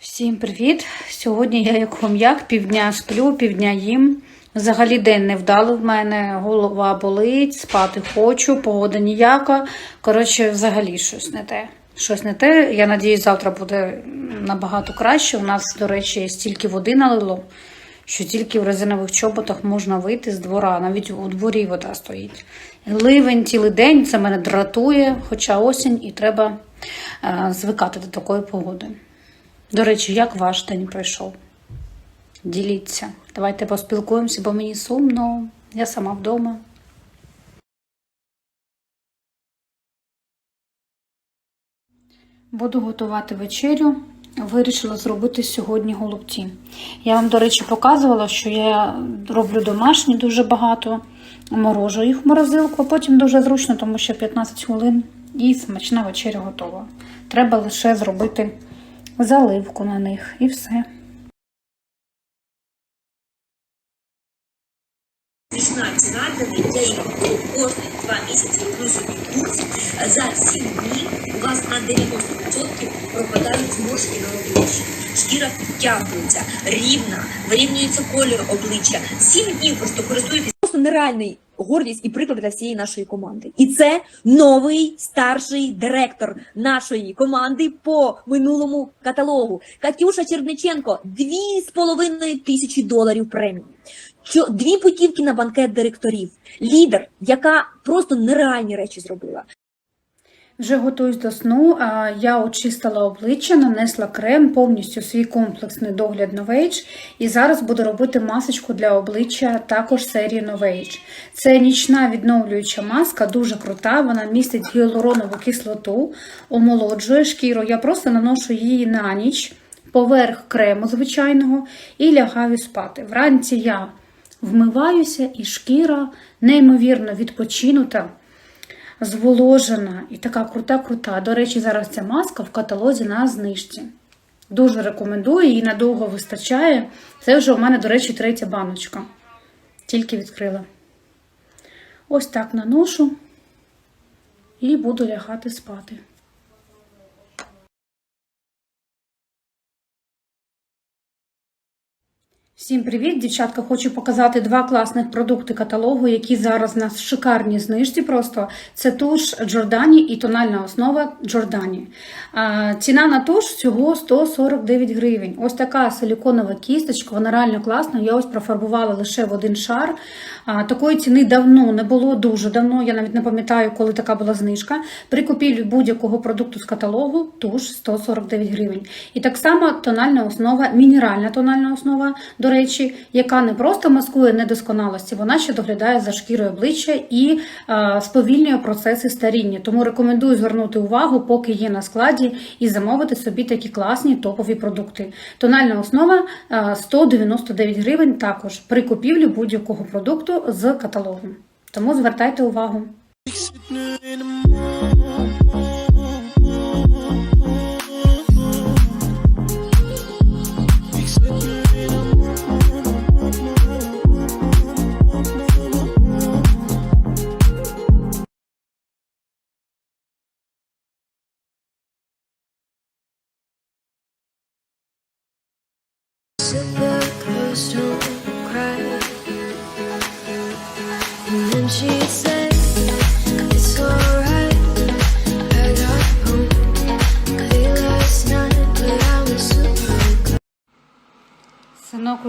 Всім привіт! Сьогодні я як хом'як, півдня сплю, півдня їм. Взагалі день невдалий в мене, голова болить, спати хочу, погода ніяка. Коротше, взагалі щось не те. Щось не те. Я надіюсь, завтра буде набагато краще. У нас, до речі, стільки води налило, що тільки в резинових чоботах можна вийти з двора. Навіть у дворі вода стоїть. Ливень цілий день, це мене дратує, хоча осінь, і треба е, звикати до такої погоди. До речі, як ваш день пройшов? Діліться. Давайте поспілкуємося, бо мені сумно. Я сама вдома. Буду готувати вечерю. Вирішила зробити сьогодні голубці. Я вам, до речі, показувала, що я роблю домашні дуже багато, морожу їх в морозилку, а потім дуже зручно, тому що 15 хвилин і смачна вечеря готова. Треба лише зробити заливку на них і все. Смішна ціна для них, кожні два місяці роблю собі курс. За 7 днів у вас на 90% пропадають зморшки на обличчі. Шкіра підтягується, рівна, вирівнюється колір обличчя. 7 днів просто користуйтесь. просто нереальний гордість і приклад для всієї нашої команди. І це новий старший директор нашої команди по минулому каталогу. Катюша Черниченко, дві з половиною тисячі доларів премії. Що Дві путівки на банкет директорів. Лідер, яка просто нереальні речі зробила. Вже готуюсь до сну. Я очистила обличчя, нанесла крем, повністю свій комплексний догляд Novage. І зараз буду робити масочку для обличчя також серії Novage. Це нічна відновлююча маска, дуже крута. Вона містить гіалуронову кислоту, омолоджує шкіру. Я просто наношу її на ніч поверх крему звичайного і лягаю спати. Вранці я вмиваюся, і шкіра неймовірно відпочинута зволожена і така крута-крута. До речі, зараз ця маска в каталозі на знижці. Дуже рекомендую, її надовго вистачає. Це вже у мене, до речі, третя баночка. Тільки відкрила. Ось так наношу і буду лягати спати. Всім привіт, дівчатка! Хочу показати два класних продукти каталогу, які зараз в шикарній знижці. Просто це туш Джордані і тональна основа Джордані. Ціна на туш всього 149 гривень. Ось така силіконова кісточка, вона реально класна. Я ось профарбувала лише в один шар. Такої ціни давно не було, дуже давно. Я навіть не пам'ятаю, коли така була знижка. При купівлі будь-якого продукту з каталогу туш 149 гривень. І так само тональна основа, мінеральна тональна основа, до речі, яка не просто маскує недосконалості, вона ще доглядає за шкірою обличчя і е, сповільнює процеси старіння. Тому рекомендую звернути увагу, поки є на складі, і замовити собі такі класні топові продукти. Тональна основа е, 199 гривень також при купівлі будь-якого продукту з каталогу. Тому звертайте увагу.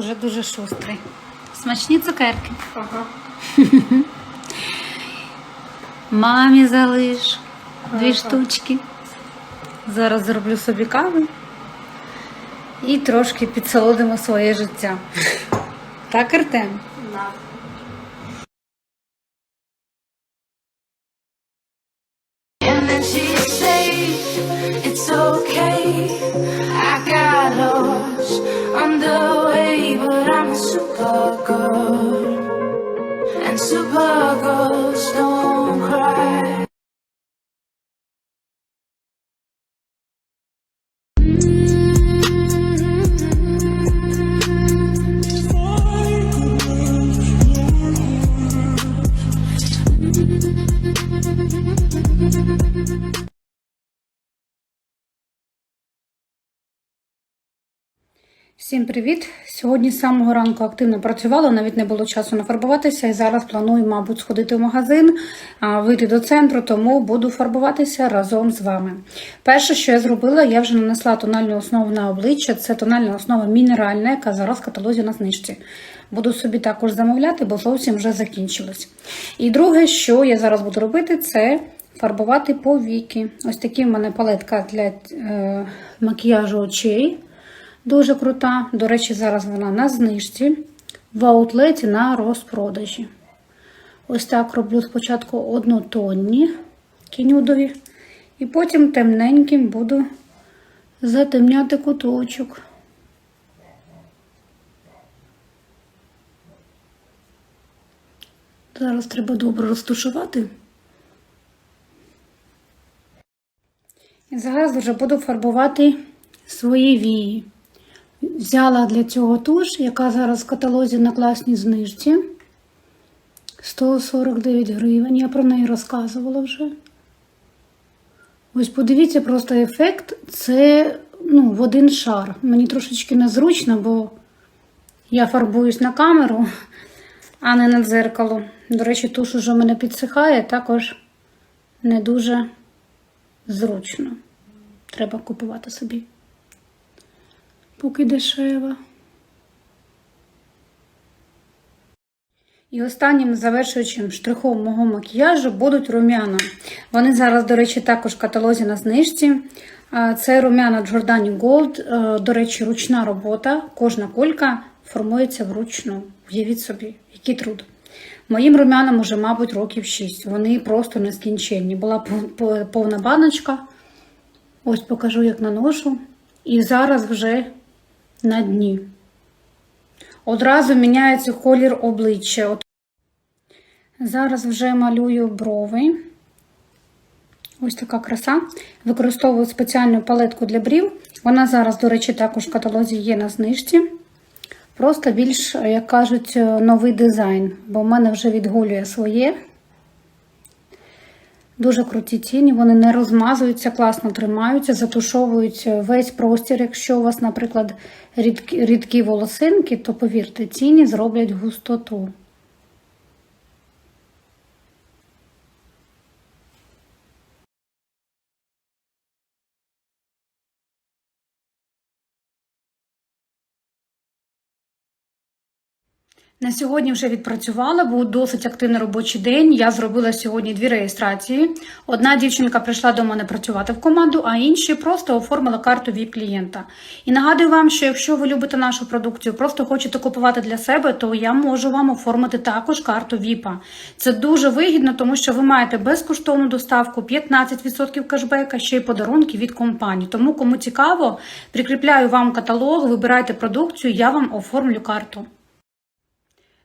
Синок уже дуже шустрий. Смачні цукерки. Ага. Мамі залиш дві Ага. штучки. Зараз зроблю собі кави і трошки підсолодимо своє життя. Так, Артем? На. And then she'd say, It's okay. I got lost on the way, but like a Всім привіт! Сьогодні з самого ранку активно працювала, навіть не було часу нафарбуватися. І зараз планую, мабуть, сходити в магазин, вийти до центру, тому буду фарбуватися разом з вами. Перше, що я зробила, я вже нанесла тональну основу на обличчя. Це тональна основа мінеральна, яка зараз в каталозі на знижці. Буду собі також замовляти, бо зовсім вже закінчилось. І друге, що я зараз буду робити, це фарбувати повіки. Ось такі в мене палетка для е, макіяжу очей. Дуже крута. До речі, зараз вона на знижці в аутлеті на розпродажі. Ось так роблю спочатку однотонні кінюдові, і потім темненьким буду затемняти куточок. Зараз треба добре розтушувати. І зараз вже буду фарбувати свої вії. Взяла для цього туш, яка зараз в каталозі на класній знижці. 149 гривень. Я про неї розказувала вже. Ось подивіться просто ефект. Це ну, в один шар. Мені трошечки незручно, бо я фарбуюсь на камеру, а не на дзеркало. До речі, туш уже мене підсихає, також не дуже зручно. Треба купувати собі поки дешева. І останнім завершуючим штрихом мого макіяжу будуть рум'яна. Вони зараз, до речі, також в каталозі на знижці. Це рум'яна Giordani Gold. Е, До речі, ручна робота. Кожна колька формується вручну. Уявіть собі, який труд. Моїм рум'янам уже, мабуть, років 6. Вони просто нескінченні. Була пов- пов- повна баночка. Ось покажу, як наношу. І зараз вже на дні. Одразу міняється колір обличчя. Зараз вже малюю брови. Ось така краса. Використовую спеціальну палетку для брів. Вона зараз, до речі, також в каталозі є на знижці. Просто більш, як кажуть, новий дизайн, бо в мене вже відгулює своє. Дуже круті тіні, вони не розмазуються, класно тримаються, затушовують весь простір. Якщо у вас, наприклад, рідкі, рідкі волосинки, то повірте, тіні зроблять густоту. На сьогодні вже відпрацювала, був досить активний робочий день. Я зробила сьогодні дві реєстрації. Одна дівчинка прийшла до мене працювати в команду, а інші просто оформила карту vip клієнта. І нагадую вам, що якщо ви любите нашу продукцію, просто хочете купувати для себе, то я можу вам оформити також карту VIP. Це дуже вигідно, тому що ви маєте безкоштовну доставку, 15% кешбека, ще й подарунки від компанії. Тому, кому цікаво, прикріпляю вам каталог, вибирайте продукцію, я вам оформлю карту.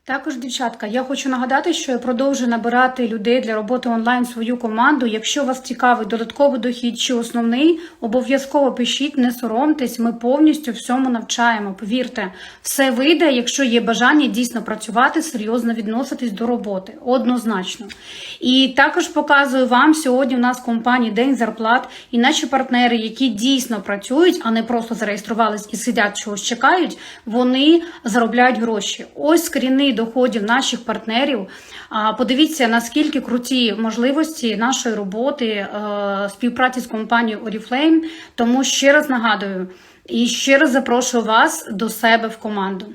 Також, дівчатка, я хочу нагадати, що я продовжую набирати людей для роботи онлайн свою команду. Якщо вас цікавий додатковий дохід чи основний, обов'язково пишіть, не соромтесь, ми повністю всьому навчаємо. Повірте, все вийде, якщо є бажання дійсно працювати, серйозно відноситись до роботи. Однозначно. І також показую вам сьогодні. У нас в компанії День зарплат і наші партнери, які дійсно працюють, а не просто зареєструвались і сидять чогось чекають, вони заробляють гроші. Ось скріни доходів наших партнерів. Подивіться, наскільки круті можливості нашої роботи, е, співпраці з компанією Oriflame. Тому ще раз нагадую і ще раз запрошую вас до себе в команду.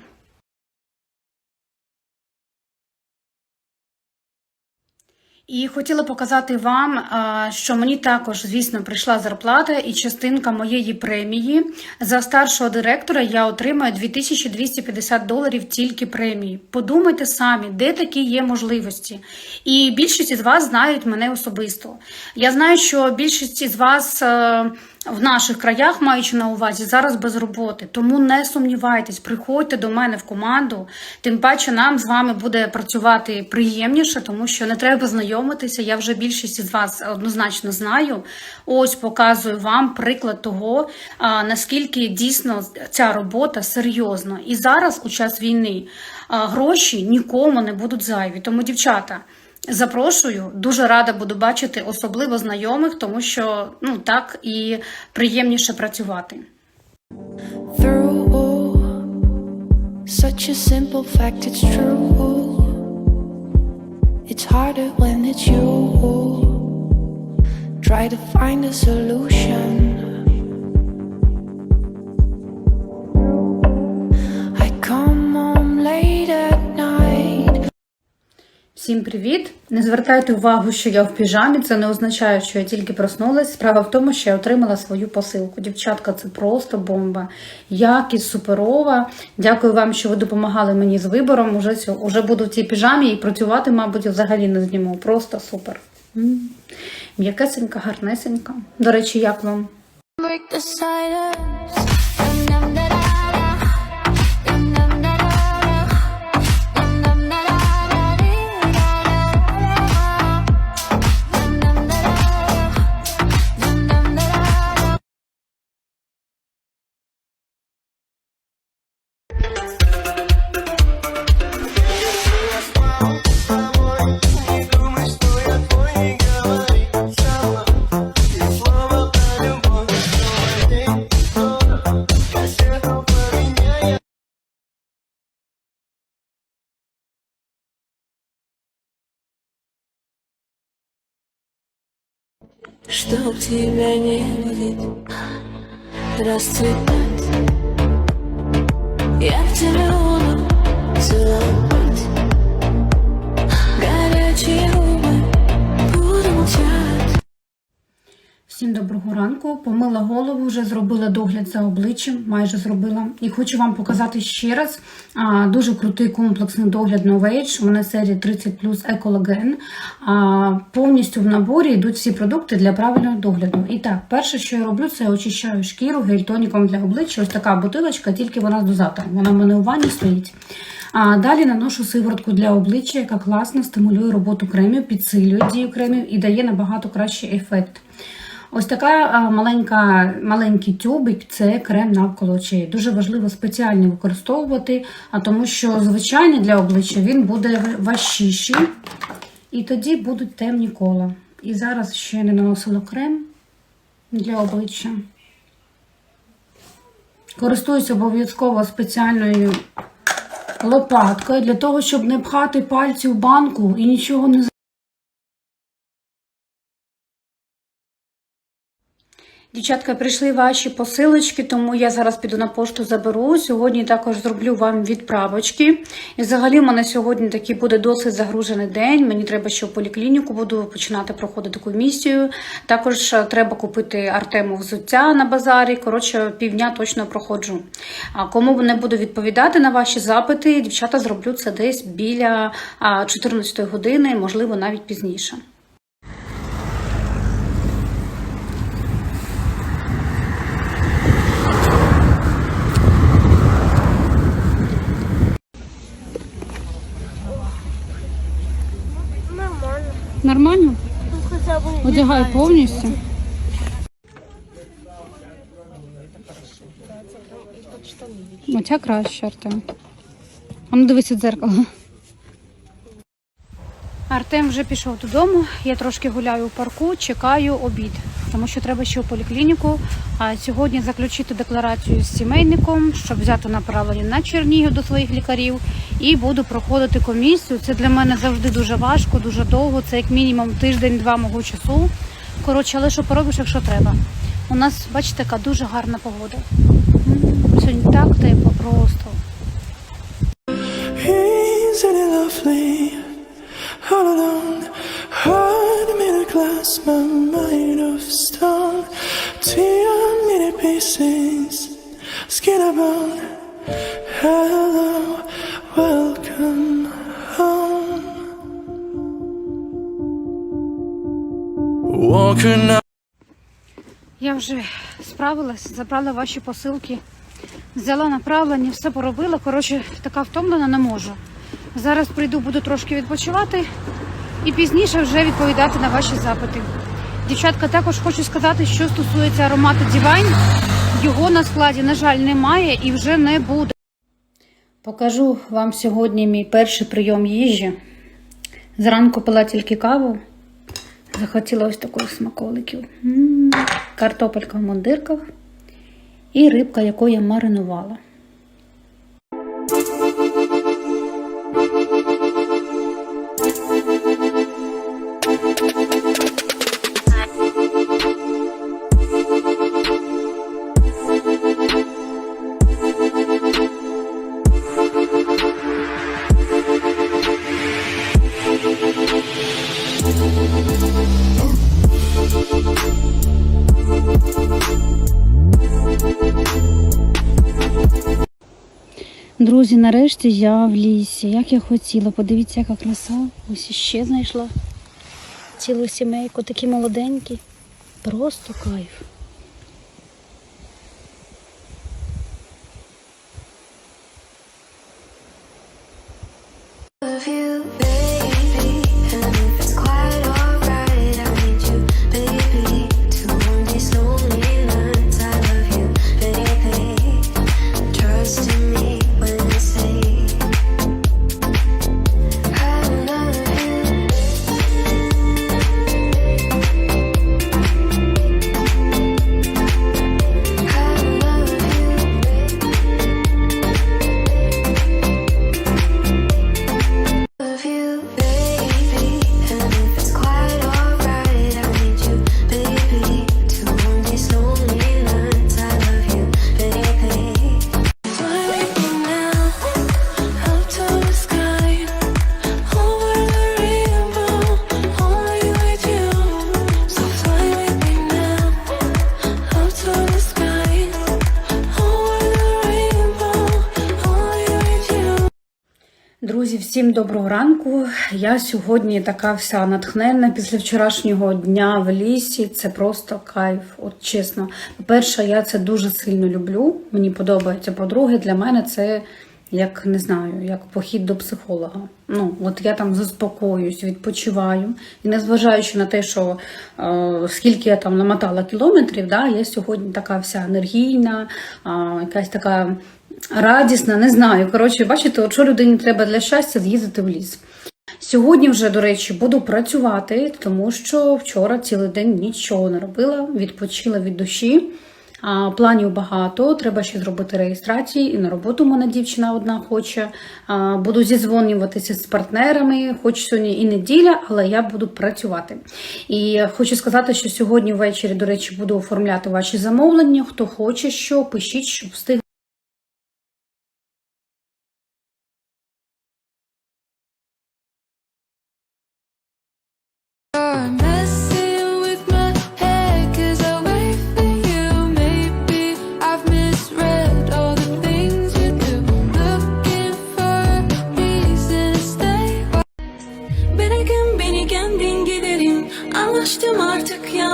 І хотіла показати вам, що мені також, звісно, прийшла зарплата і частинка моєї премії. За старшого директора я отримаю 2250 доларів тільки премії. Подумайте самі, де такі є можливості. І більшість із вас знають мене особисто. Я знаю, що більшість із вас. В наших краях, маючи на увазі, зараз без роботи. Тому не сумнівайтесь, приходьте до мене в команду. Тим паче нам з вами буде працювати приємніше, тому що не треба знайомитися. Я вже більшість із вас однозначно знаю. Ось показую вам приклад того, наскільки дійсно ця робота серйозна. І зараз, у час війни, гроші нікому не будуть зайві. Тому, дівчата. Запрошую, дуже рада буду бачити, особливо знайомих, тому що ну так і приємніше працювати. Such a simple fact, it's true. It's harder when it's you. Try to find a solution. Всім привіт! Не звертайте увагу, що я в піжамі. Це не означає, що я тільки проснулась. Справа в тому, що я отримала свою посилку. Дівчатка, це просто бомба. Якість суперова. Дякую вам, що ви допомагали мені з вибором. Уже, уже буду в цій піжамі і працювати, мабуть, взагалі не зніму. Просто супер. М'якесенька, гарнесенька. До речі, як вам? Чтоб тебя не будет расцветать? Я в тебя буду Всім доброго ранку. Помила голову, вже зробила догляд за обличчям, майже зробила. І хочу вам показати ще раз а, дуже крутий комплексний догляд Novage. У мене серія 30 Ecologen. А, повністю в наборі йдуть всі продукти для правильного догляду. І так, перше, що я роблю, це очищаю шкіру гель-тоніком для обличчя. Ось така бутилочка, тільки вона з дозатором. Вона в мене у ванні стоїть. А далі наношу сиворотку для обличчя, яка класно стимулює роботу кремів, підсилює дію кремів і дає набагато кращий ефект. Ось така маленька, маленький тюбик це крем навколо очей. Дуже важливо спеціально використовувати, тому що звичайний для обличчя він буде важчіший, і тоді будуть темні кола. І зараз ще не наносила крем для обличчя. Користуюсь обов'язково спеціальною лопаткою для того, щоб не пхати пальці в банку і нічого не Дівчатка, прийшли ваші посилочки, тому я зараз піду на пошту заберу. Сьогодні також зроблю вам відправочки. І взагалі в мене сьогодні такий буде досить загружений день. Мені треба ще в поліклініку буду починати проходити комісію. Також е, треба купити Артему взуття на базарі. Коротше, півдня точно проходжу. А кому не буду відповідати на ваші запити, дівчата зроблю це десь біля а, 14 години, можливо, навіть пізніше. Нормально. Одягай повністю. Оця краще, Артем. А ну дивись у дзеркало. Артем вже пішов додому. Я трошки гуляю у парку, чекаю обід, тому що треба ще у поліклініку. А сьогодні заключити декларацію з сімейником, щоб взяти направлення на Чернігів до своїх лікарів. І буду проходити комісію. Це для мене завжди дуже важко, дуже довго. Це як мінімум тиждень-два мого часу. Коротше, але що поробиш, якщо треба. У нас, бачите, така дуже гарна погода. Сьогодні так тепло просто. Skin bone. Hello, Я вже справилась, забрала ваші посилки, взяла направлення, все поробила. Коротше, така втомлена не можу. Зараз прийду, буду трошки відпочивати і пізніше вже відповідати на ваші запити. Дівчатка, також хочу сказати, що стосується аромату Divine, його на складі, на жаль, немає і вже не буде. Покажу вам сьогодні мій перший прийом їжі. Зранку пила тільки каву. Захотіла ось таких смаколиків. М, Картопелька в мундирках і рибка, яку я маринувала. Друзі, нарешті я в лісі, як я хотіла. Подивіться, яка краса. Ось іще знайшла цілу сімейку, такі молоденькі. Просто кайф. you, baby. Всім доброго ранку. Я сьогодні така вся натхненна після вчорашнього дня в лісі. Це просто кайф, от чесно. По-перше, я це дуже сильно люблю. Мені подобається. По-друге, для мене це як не знаю, як похід до психолога. Ну, от я там заспокоююсь, відпочиваю. І незважаючи на те, що е, скільки я там намотала кілометрів, да, я сьогодні така вся енергійна, е, якась така радісна, не знаю. Коротше, бачите, от що людині треба для щастя з'їздити в ліс. Сьогодні вже, до речі, буду працювати, тому що вчора цілий день нічого не робила, відпочила від душі. А, планів багато, треба ще зробити реєстрації. І на роботу мене дівчина одна хоче. А, буду зізвонюватися з партнерами, хоч сьогодні і неділя, але я буду працювати. І хочу сказати, що сьогодні ввечері, до речі, буду оформляти ваші замовлення. Хто хоче, що пишіть, щоб встиг. Alıştım artık yalnızlığa.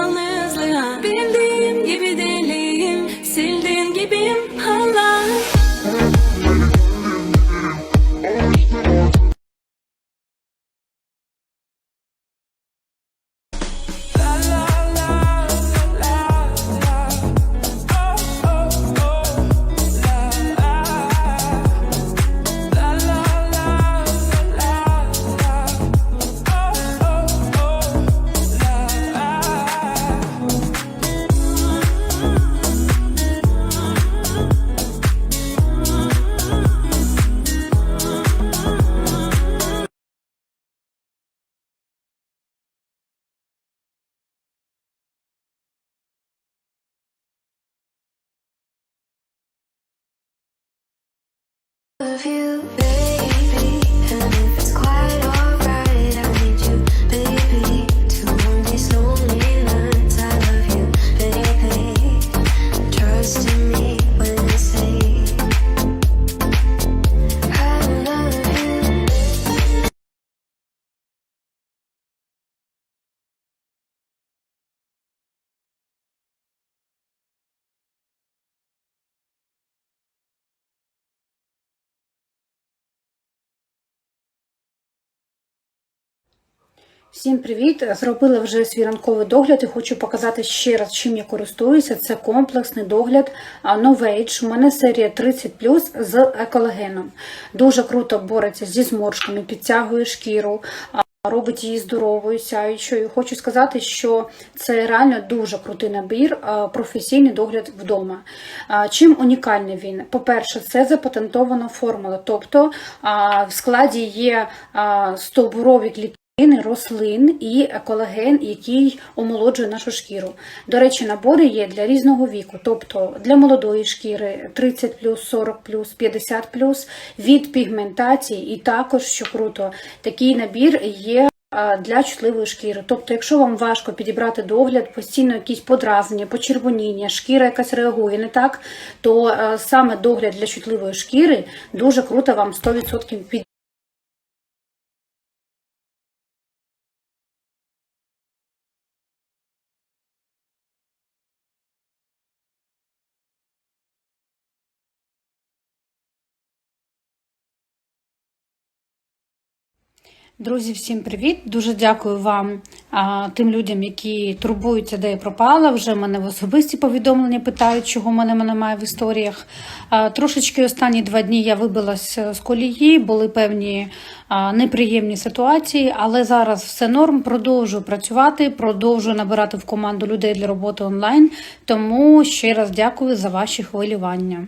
Всім привіт! Зробила вже свій ранковий догляд і хочу показати ще раз, чим я користуюся. Це комплексний догляд Novage. У мене серія 30 з екологеном. Дуже круто бореться зі зморшками, підтягує шкіру. Робить її здоровою, сяючою. Хочу сказати, що це реально дуже крутий набір, професійний догляд вдома. Чим унікальний він? По-перше, це запатентована формула, тобто в складі є стовбурові клітини рослин і колаген, який омолоджує нашу шкіру. До речі, набори є для різного віку, тобто для молодої шкіри 30 40 50 від пігментації, і також, що круто, такий набір є для чутливої шкіри. Тобто, якщо вам важко підібрати догляд, постійно якісь подразнення, почервоніння, шкіра якась реагує не так, то е, саме догляд для чутливої шкіри дуже круто вам 100% під. Друзі, всім привіт! Дуже дякую вам, а, тим людям, які турбуються, де я пропала. Вже мене в особисті повідомлення питають, чого мене немає в історіях. А, Трошечки останні два дні я вибилась з колії, були певні а, неприємні ситуації, але зараз все норм. Продовжую працювати, продовжую набирати в команду людей для роботи онлайн. Тому ще раз дякую за ваші хвилювання.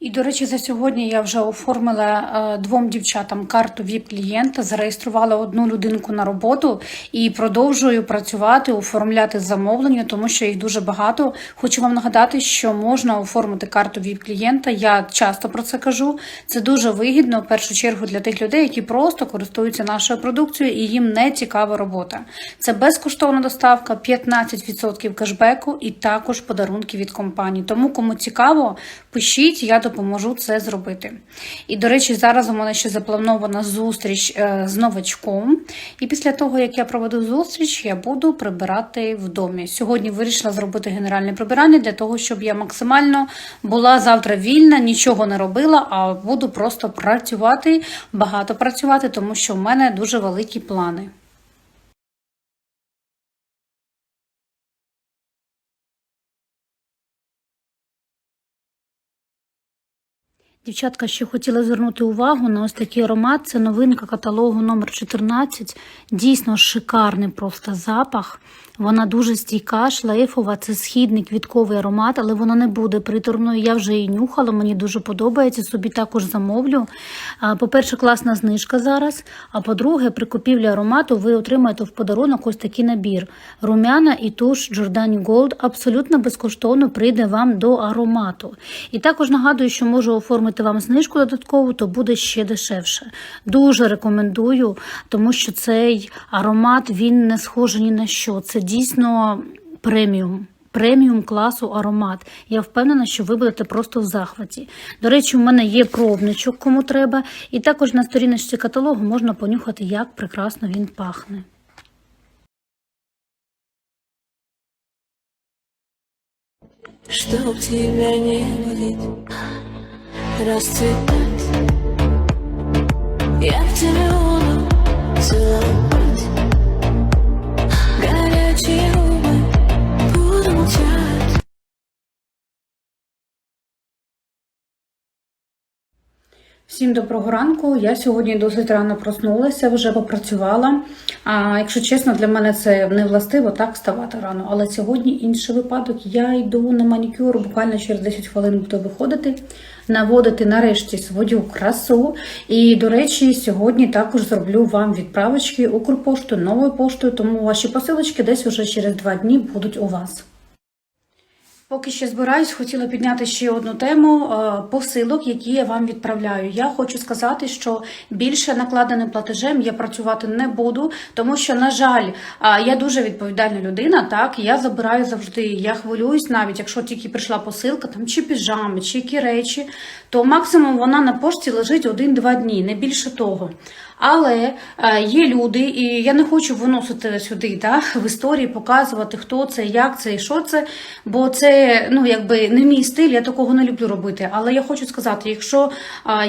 І, до речі, за сьогодні я вже оформила е, двом дівчатам карту vip клієнта зареєструвала одну людинку на роботу і продовжую працювати, оформляти замовлення, тому що їх дуже багато. Хочу вам нагадати, що можна оформити карту vip клієнта. Я часто про це кажу. Це дуже вигідно, в першу чергу, для тих людей, які просто користуються нашою продукцією і їм не цікава робота. Це безкоштовна доставка, 15% кешбеку і також подарунки від компанії. Тому, кому цікаво, пишіть, я допоможу це зробити. І, до речі, зараз у мене ще запланована зустріч е, з новачком. І після того, як я проведу зустріч, я буду прибирати в домі. Сьогодні вирішила зробити генеральне прибирання для того, щоб я максимально була завтра вільна, нічого не робила, а буду просто працювати, багато працювати, тому що в мене дуже великі плани. Дівчатка, ще хотіла звернути увагу на ось такий аромат. Це новинка каталогу номер 14. Дійсно шикарний просто запах. Вона дуже стійка, шлейфова, це східний квітковий аромат, але вона не буде приторною. Я вже її нюхала, мені дуже подобається. Собі також замовлю. По-перше, класна знижка зараз. А по-друге, при купівлі аромату ви отримаєте в подарунок ось такий набір. Румяна і туш Giordani Gold абсолютно безкоштовно прийде вам до аромату. І також нагадую, що можу оформити вам знижку додаткову, то буде ще дешевше. Дуже рекомендую, тому що цей аромат він не схожий ні на що. Це дійсно преміум. Преміум класу аромат. Я впевнена, що ви будете просто в захваті. До речі, у мене є пробничок, кому треба, і також на сторіночці каталогу можна понюхати, як прекрасно він пахне. Чтоб тебя не болеть, расцветать Я в тебя буду целовать Горячие губы буду молчать Всім доброго ранку. Я сьогодні досить рано проснулася, вже попрацювала. А якщо чесно, для мене це не властиво так вставати рано. Але сьогодні інший випадок. Я йду на манікюр, буквально через 10 хвилин буду виходити, наводити нарешті свою красу. І, до речі, сьогодні також зроблю вам відправочки Укрпоштою, новою поштою, тому ваші посилочки десь уже через два дні будуть у вас. Поки ще збираюсь, хотіла підняти ще одну тему е, посилок, які я вам відправляю. Я хочу сказати, що більше накладеним платежем я працювати не буду, тому що, на жаль, я дуже відповідальна людина. Так, я забираю завжди. Я хвилююсь, навіть якщо тільки прийшла посилка, там чи піжами, чи які речі, то максимум вона на пошті лежить один-два дні, не більше того. Але е, є люди, і я не хочу виносити сюди да, в історії, показувати, хто це, як це і що це, бо це ну, якби не мій стиль, я такого не люблю робити. Але я хочу сказати, якщо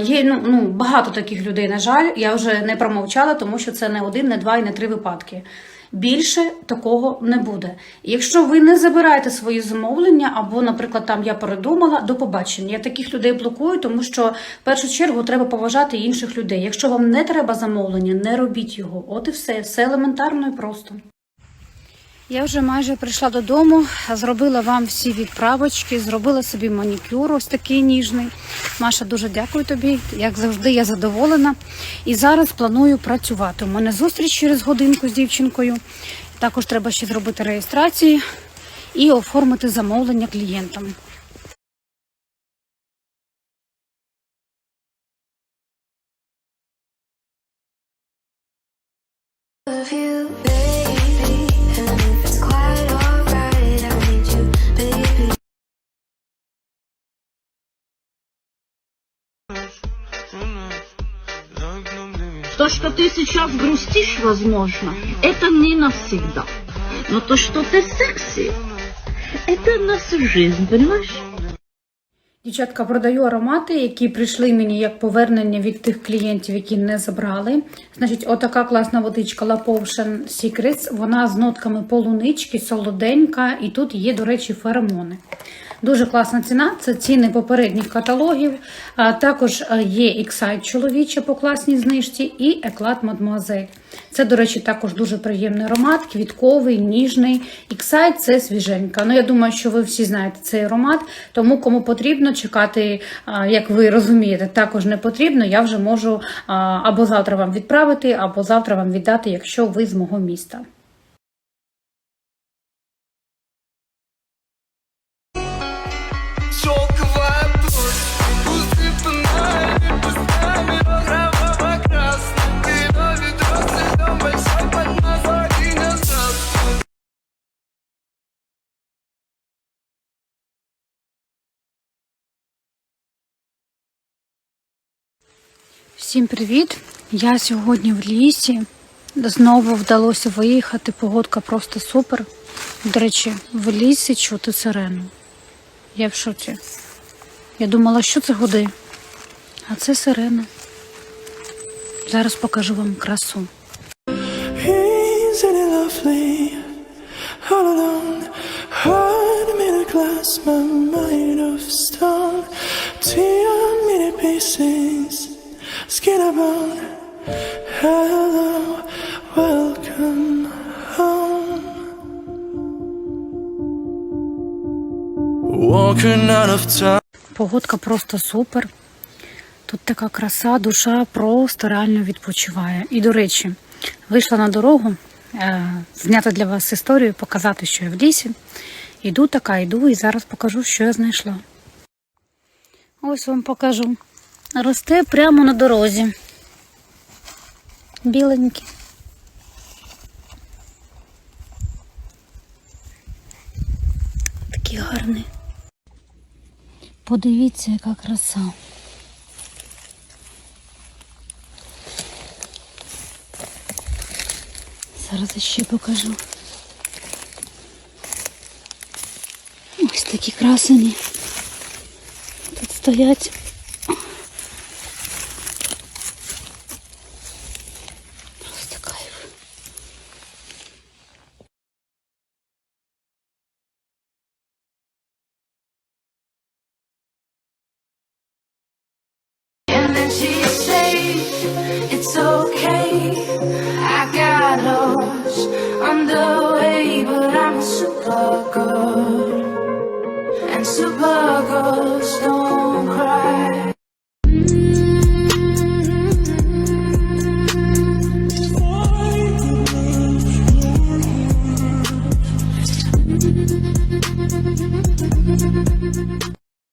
є ну, ну, багато таких людей, на жаль, я вже не промовчала, тому що це не один, не два і не три випадки. Більше такого не буде. Якщо ви не забираєте свої замовлення, або, наприклад, там я передумала, до побачення. Я таких людей блокую, тому що в першу чергу треба поважати інших людей. Якщо вам не треба замовлення, не робіть його. От і все, все елементарно і просто. Я вже майже прийшла додому, зробила вам всі відправочки, зробила собі манікюр, ось такий ніжний. Маша, дуже дякую тобі. Як завжди, я задоволена. І зараз планую працювати. У мене зустріч через годинку з дівчинкою. Також треба ще зробити реєстрації і оформити замовлення клієнтам. То, что ты сейчас грустишь, возможно, это не навсегда. Но то, что ты секси, это на всю жизнь, понимаешь? Дівчатка, продаю аромати, які прийшли мені як повернення від тих клієнтів, які не забрали. Значить, отака класна водичка La Potion Secrets. Вона з нотками полунички, солоденька, і тут є, до речі, феромони. Дуже класна ціна, це ціни попередніх каталогів. Також е, є Excite чоловіче по класній знижці і Еклад Мадмуазель. Це, до речі, також дуже приємний аромат, квітковий, ніжний. Excite – це свіженька. Ну, я думаю, що ви всі знаєте цей аромат, тому кому потрібно чекати, як ви розумієте, також не потрібно. Я вже можу або завтра вам відправити, або завтра вам віддати, якщо ви з мого міста. Всім привіт! Я сьогодні в лісі. Знову вдалося виїхати. Погодка просто супер. До речі, в лісі чути сирену. Я в шоці. Я думала, що це гуди. А це сирена. Зараз покажу вам красу. Lovely? All Погодка просто супер. Тут така краса, душа просто реально відпочиває. І, до речі, вийшла на дорогу, е, зняти для вас історію, показати, що я в лісі. Іду така, йду і зараз покажу, що я знайшла. Ось вам покажу. Росте прямо на дорозі. Біленький. Такий гарний. Подивіться, яка краса. Зараз ще покажу. Ось такі красені. Тут стоять.